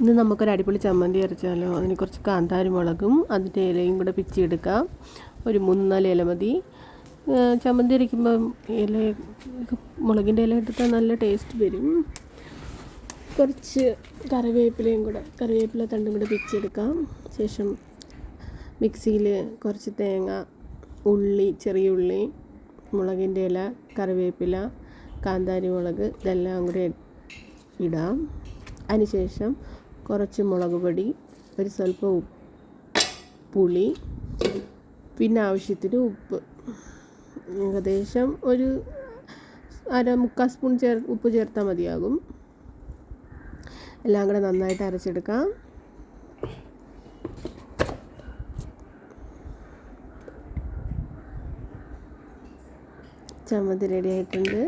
ഇന്ന് നമുക്കൊരു അടിപൊളി ചമ്മന്തി അരച്ചാലോ? അതിന് കുറച്ച് കാന്താരി മുളകും അതിന്റെ ഇലയും കൂടെ പിച്ചിയെടുക്കാം ഒരു മൂന്നാൽ ഇല മതി. ചമ്മന്തി അരയ്ക്കുമ്പോൾ ഇല മുളകിന്റെ ഇല എടുത്താൽ നല്ല ടേസ്റ്റ് വരും. കുറച്ച് കറിവേപ്പിലയും കൂടെ കറിവേപ്പില തണ്ടും കൂടെ പിച്ചിയെടുക്കാം ശേഷം മിക്സിയിൽ കുറച്ച് തേങ്ങ ഉള്ളി ചെറിയ ഉള്ളി മുളകിന്റെ ഇല കറിവേപ്പില കാന്താരി മുളക് ഇതെല്ലാം കൂടെ ഇടാം. അതിനുശേഷം കുറച്ച് മുളക് പൊടി ഒരു സ്വല്പം പുളി പിന്നെ ആവശ്യത്തിന് ഉപ്പ്. ഏകദേശം ഒരു അര മുക്കാൽ സ്പൂൺ ചേർ ഉപ്പ് ചേർത്താൽ മതിയാകും. എല്ലാം കൂടെ നന്നായിട്ട് അരച്ചെടുക്കാം. ചമ്മന്തി റെഡി ആയിട്ടുണ്ട്.